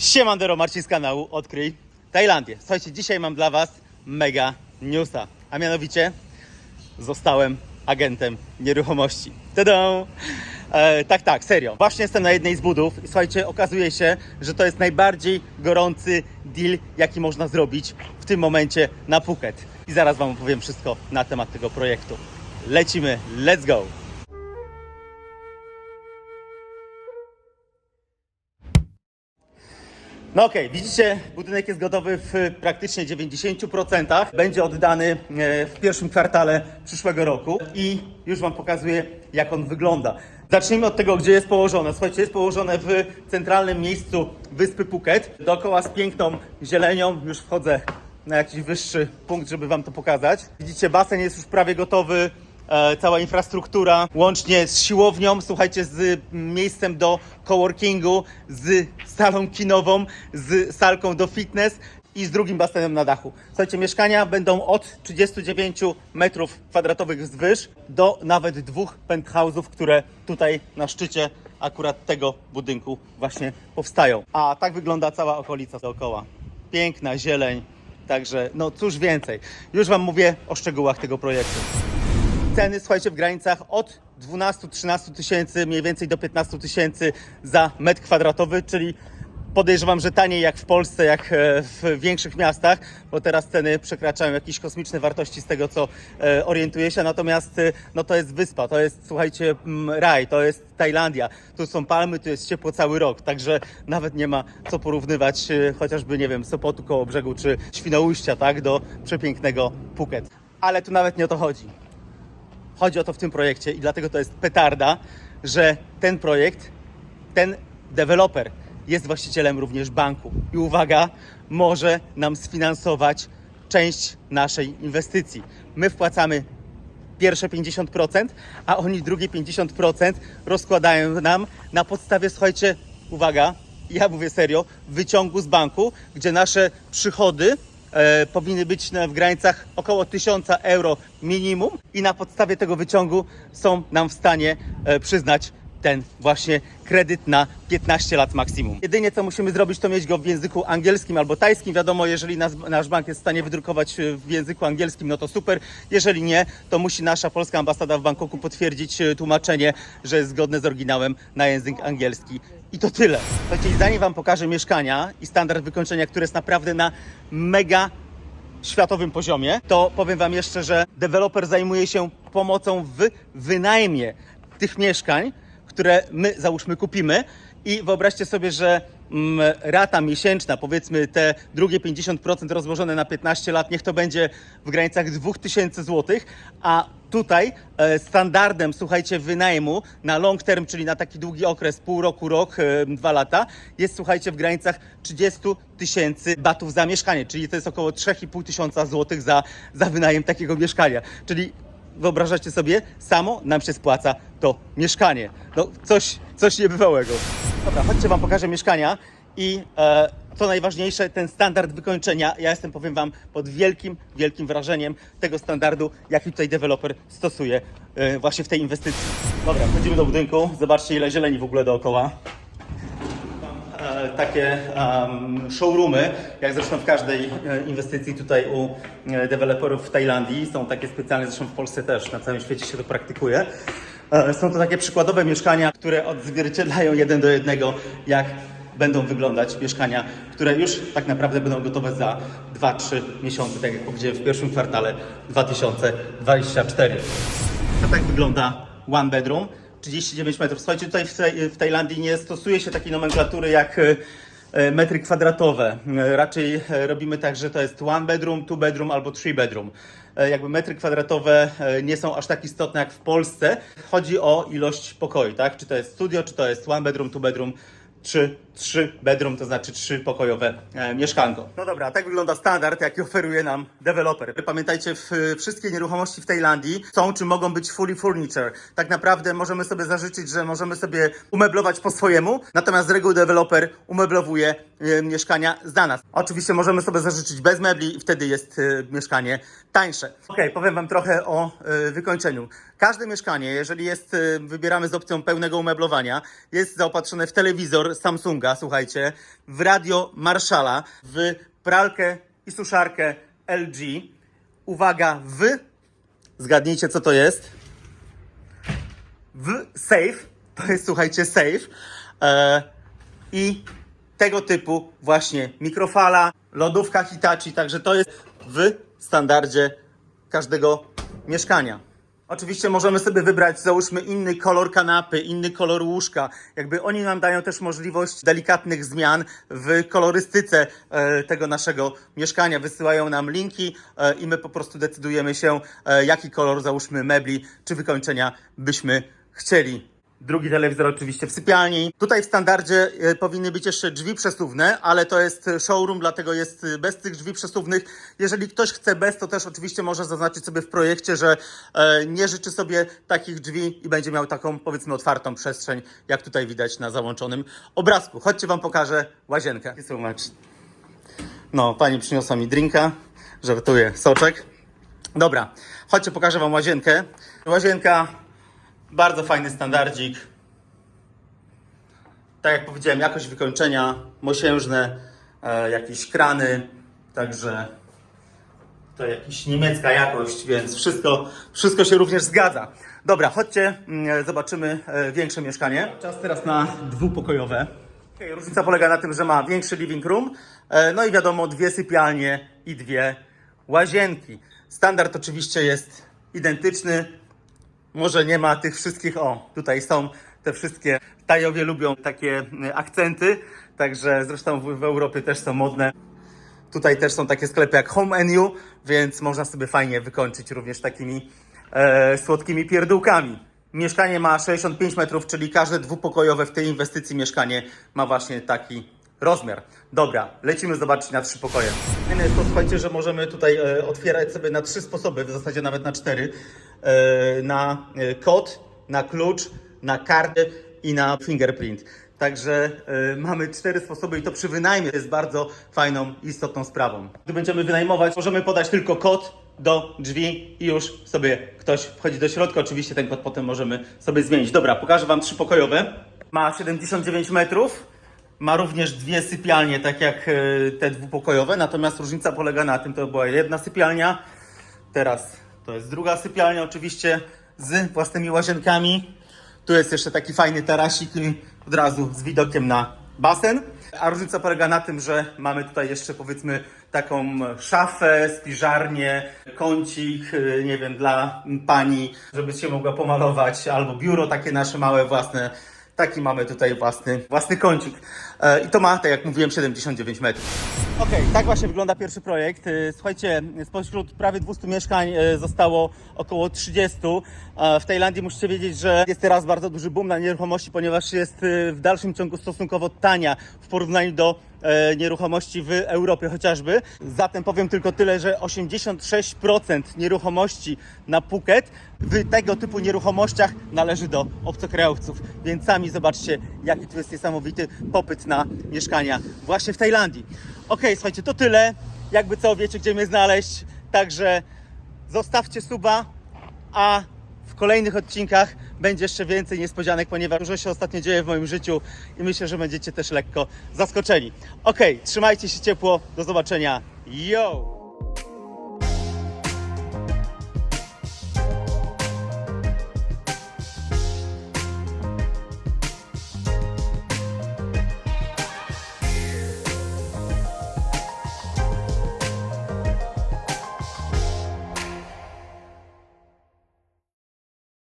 Siemandero, Marcin z kanału Odkryj Tajlandię. Słuchajcie, dzisiaj mam dla Was mega newsa, a mianowicie zostałem agentem nieruchomości. Tada! E, tak, tak, serio. Właśnie jestem na jednej z budów i słuchajcie, okazuje się, że to jest najbardziej gorący deal, jaki można zrobić w tym momencie na Phuket. I zaraz Wam opowiem wszystko na temat tego projektu. Lecimy, let's go! No okej, widzicie, budynek jest gotowy w praktycznie 90%. Będzie oddany e, w pierwszym kwartale przyszłego roku i już Wam pokazuję, jak on wygląda. Zacznijmy od tego, gdzie jest położone. Słuchajcie, jest położone w centralnym miejscu wyspy Phuket, dookoła z piękną zielenią. Już wchodzę na jakiś wyższy punkt, żeby Wam to pokazać. Widzicie, basen jest już prawie gotowy e, cała infrastruktura, łącznie z siłownią, słuchajcie, z miejscem do coworkingu, z salą kinową, z salką do fitness i z drugim basenem na dachu. Słuchajcie, mieszkania będą od 39 metrów kwadratowych wzwyż do nawet dwóch penthouse'ów, które tutaj na szczycie akurat tego budynku właśnie powstają. A tak wygląda cała okolica dookoła. Piękna zieleń, także no cóż więcej. Już Wam mówię o szczegółach tego projektu ceny, słuchajcie, w granicach od 12-13 tysięcy, mniej więcej do 15 tysięcy za metr kwadratowy, czyli podejrzewam, że taniej jak w Polsce, jak e, w większych miastach, bo teraz ceny przekraczają jakieś kosmiczne wartości z tego, co e, orientuję się, natomiast e, no to jest wyspa, to jest, słuchajcie, raj, to jest Tajlandia, tu są palmy, tu jest ciepło cały rok, także nawet nie ma co porównywać chociażby, nie wiem, Sopotu koło brzegu, czy Świnoujścia, tak, do przepięknego Phuket. Ale tu nawet nie o to chodzi chodzi o to w tym projekcie i dlatego to jest petarda, że ten projekt, ten deweloper jest właścicielem również banku. I uwaga, może nam sfinansować część naszej inwestycji. My wpłacamy pierwsze 50%, a oni drugie 50% rozkładają nam na podstawie, słuchajcie, uwaga, ja mówię serio, wyciągu z banku, gdzie nasze przychody e, powinny być w granicach około 1000 euro minimum i na podstawie tego wyciągu są nam w stanie e, przyznać ten właśnie kredyt na 15 lat maksimum. Jedynie co musimy zrobić, to mieć go w języku angielskim albo tajskim. Wiadomo, jeżeli nas, nasz bank jest w stanie wydrukować e, w języku angielskim, no to super. Jeżeli nie, to musi nasza polska ambasada w Bangkoku potwierdzić e, tłumaczenie, że jest zgodne z oryginałem na język angielski. I to tyle. Słuchajcie, zanim Wam pokażę mieszkania i standard wykończenia, który jest naprawdę na mega światowym poziomie, to powiem Wam jeszcze, że deweloper zajmuje się pomocą w wynajmie tych mieszkań, które my załóżmy kupimy. I wyobraźcie sobie, że mm, rata miesięczna, powiedzmy te drugie 50% rozłożone na 15 lat, niech to będzie w granicach 2000 zł, a tutaj e, standardem, słuchajcie, wynajmu na long term, czyli na taki długi okres, pół roku, rok, e, dwa lata, jest, słuchajcie, w granicach 30 tysięcy batów za mieszkanie, czyli to jest około 3,5 tysiąca złotych za, za wynajem takiego mieszkania. Czyli wyobrażacie sobie, samo nam się spłaca to mieszkanie. No coś, coś niebywałego. Dobra, chodźcie Wam pokażę mieszkania i e, co najważniejsze, ten standard wykończenia. Ja jestem, powiem Wam, pod wielkim, wielkim wrażeniem tego standardu, jaki tutaj deweloper stosuje e, właśnie w tej inwestycji. Dobra, wchodzimy do budynku, zobaczcie ile zieleni w ogóle dookoła takie em, showroomy, jak zresztą w każdej e, inwestycji tutaj u e, deweloperów w Tajlandii. Są takie specjalne, zresztą w Polsce też, na całym świecie się to praktykuje. E, Są to takie przykładowe mieszkania, które odzwierciedlają jeden do jednego, jak będą wyglądać mieszkania, które już tak naprawdę będą gotowe za 2-3 miesiące, tak jak powiedziałem w pierwszym kwartale 2024. A tak wygląda one bedroom. 39 metrów. Słuchajcie, tutaj w, Taj- w Tajlandii nie stosuje się takiej nomenklatury jak e, e, metry kwadratowe. E, Raczej robimy tak, że to jest one bedroom, two bedroom albo three bedroom. Jakby metry kwadratowe nie są aż tak istotne jak w Polsce. Chodzi o ilość pokoi, tak? Czy to jest studio, czy to jest one bedroom, two bedroom, czy trzy bedroom, to znaczy trzy pokojowe e, mieszkanko. No dobra, tak wygląda standard, jaki oferuje nam deweloper. Pamiętajcie, w, wszystkie nieruchomości w Tajlandii są czy mogą być fully furniture. Tak naprawdę możemy sobie zażyczyć, że możemy sobie umeblować po swojemu, natomiast z reguły deweloper umeblowuje e, mieszkania za nas. Oczywiście możemy sobie zażyczyć bez mebli i wtedy jest e, mieszkanie tańsze. Ok, powiem Wam trochę o e, wykończeniu. Każde mieszkanie, jeżeli jest, e, wybieramy z opcją pełnego umeblowania, jest zaopatrzone w telewizor Samsunga, słuchajcie, w radio Marshalla, w pralkę i suszarkę LG. Uwaga, w, zgadnijcie co to jest, w safe, to jest słuchajcie safe e, i tego typu właśnie mikrofala, lodówka Hitachi, także to jest w standardzie każdego mieszkania. Oczywiście możemy sobie wybrać, załóżmy, inny kolor kanapy, inny kolor łóżka. Jakby oni nam dają też możliwość delikatnych zmian w kolorystyce e, tego naszego mieszkania. Wysyłają nam linki e, i my po prostu decydujemy się, e, jaki kolor, załóżmy, mebli czy wykończenia byśmy chcieli. Drugi telewizor oczywiście w sypialni. Tutaj w standardzie e, powinny być jeszcze drzwi przesuwne, ale to jest showroom, dlatego jest e, bez tych drzwi przesuwnych. Jeżeli ktoś chce bez, to też oczywiście może zaznaczyć sobie w projekcie, że e, nie życzy sobie takich drzwi i będzie miał taką powiedzmy otwartą przestrzeń, jak tutaj widać na załączonym obrazku. Chodźcie Wam pokażę łazienkę. So much. No, pani przyniosła mi drinka. Żartuję, soczek. Dobra, chodźcie, pokażę Wam łazienkę. Łazienka bardzo fajny standardzik. Tak jak powiedziałem, jakość wykończenia, mosiężne, e, jakieś krany, także to jakaś niemiecka jakość, więc wszystko, wszystko się również zgadza. Dobra, chodźcie, mm, zobaczymy e, większe mieszkanie. Czas teraz na dwupokojowe. Okej, Różnica polega na tym, że ma większy living room, e, no i wiadomo, dwie sypialnie i dwie łazienki. Standard oczywiście jest identyczny, może nie ma tych wszystkich, o, tutaj są te wszystkie, Tajowie lubią takie y, akcenty, także zresztą w, w Europie też są modne. Tutaj też są takie sklepy jak Home You, więc można sobie fajnie wykończyć również takimi e, słodkimi pierdółkami. Mieszkanie ma 65 metrów, czyli każde dwupokojowe w tej inwestycji mieszkanie ma właśnie taki rozmiar. Dobra, lecimy zobaczyć na trzy pokoje. Fajne jest to, słuchajcie, że możemy tutaj e, otwierać sobie na trzy sposoby, w zasadzie nawet na cztery. E, na e, kod, na klucz, na kartę i na fingerprint. Także e, mamy cztery sposoby i to przy wynajmie jest bardzo fajną, istotną sprawą. Gdy będziemy wynajmować, możemy podać tylko kod do drzwi i już sobie ktoś wchodzi do środka. Oczywiście ten kod potem możemy sobie zmienić. Dobra, pokażę Wam trzypokojowe. Ma 79 metrów. Ma również dwie sypialnie, tak jak e, te dwupokojowe, natomiast różnica polega na tym, to była jedna sypialnia, teraz to jest druga sypialnia oczywiście z własnymi łazienkami. Tu jest jeszcze taki fajny tarasik od razu z widokiem na basen. A różnica polega na tym, że mamy tutaj jeszcze powiedzmy taką szafę, spiżarnię, kącik, e, nie wiem, dla pani, żeby się mogła pomalować, albo biuro takie nasze małe własne. Taki mamy tutaj własny, własny kącik. E, I to ma, tak jak mówiłem, 79 metrów. Okej, tak właśnie wygląda pierwszy projekt. E, Słuchajcie, spośród prawie 200 mieszkań e, zostało około 30. E, W Tajlandii musicie wiedzieć, że jest teraz bardzo duży boom na nieruchomości, ponieważ jest w dalszym ciągu stosunkowo tania w porównaniu do nieruchomości w Europie chociażby. Zatem powiem tylko tyle, że 86% nieruchomości na Phuket w tego typu nieruchomościach należy do obcokrajowców. Więc sami zobaczcie, jaki tu jest niesamowity popyt na mieszkania właśnie w Tajlandii. Okej, słuchajcie, to tyle. Jakby co, wiecie gdzie mnie znaleźć. Także zostawcie suba, a w kolejnych odcinkach będzie jeszcze więcej niespodzianek, ponieważ dużo się ostatnio dzieje w moim życiu i myślę, że będziecie też lekko zaskoczeni. Okej, trzymajcie się ciepło, do zobaczenia. Yo!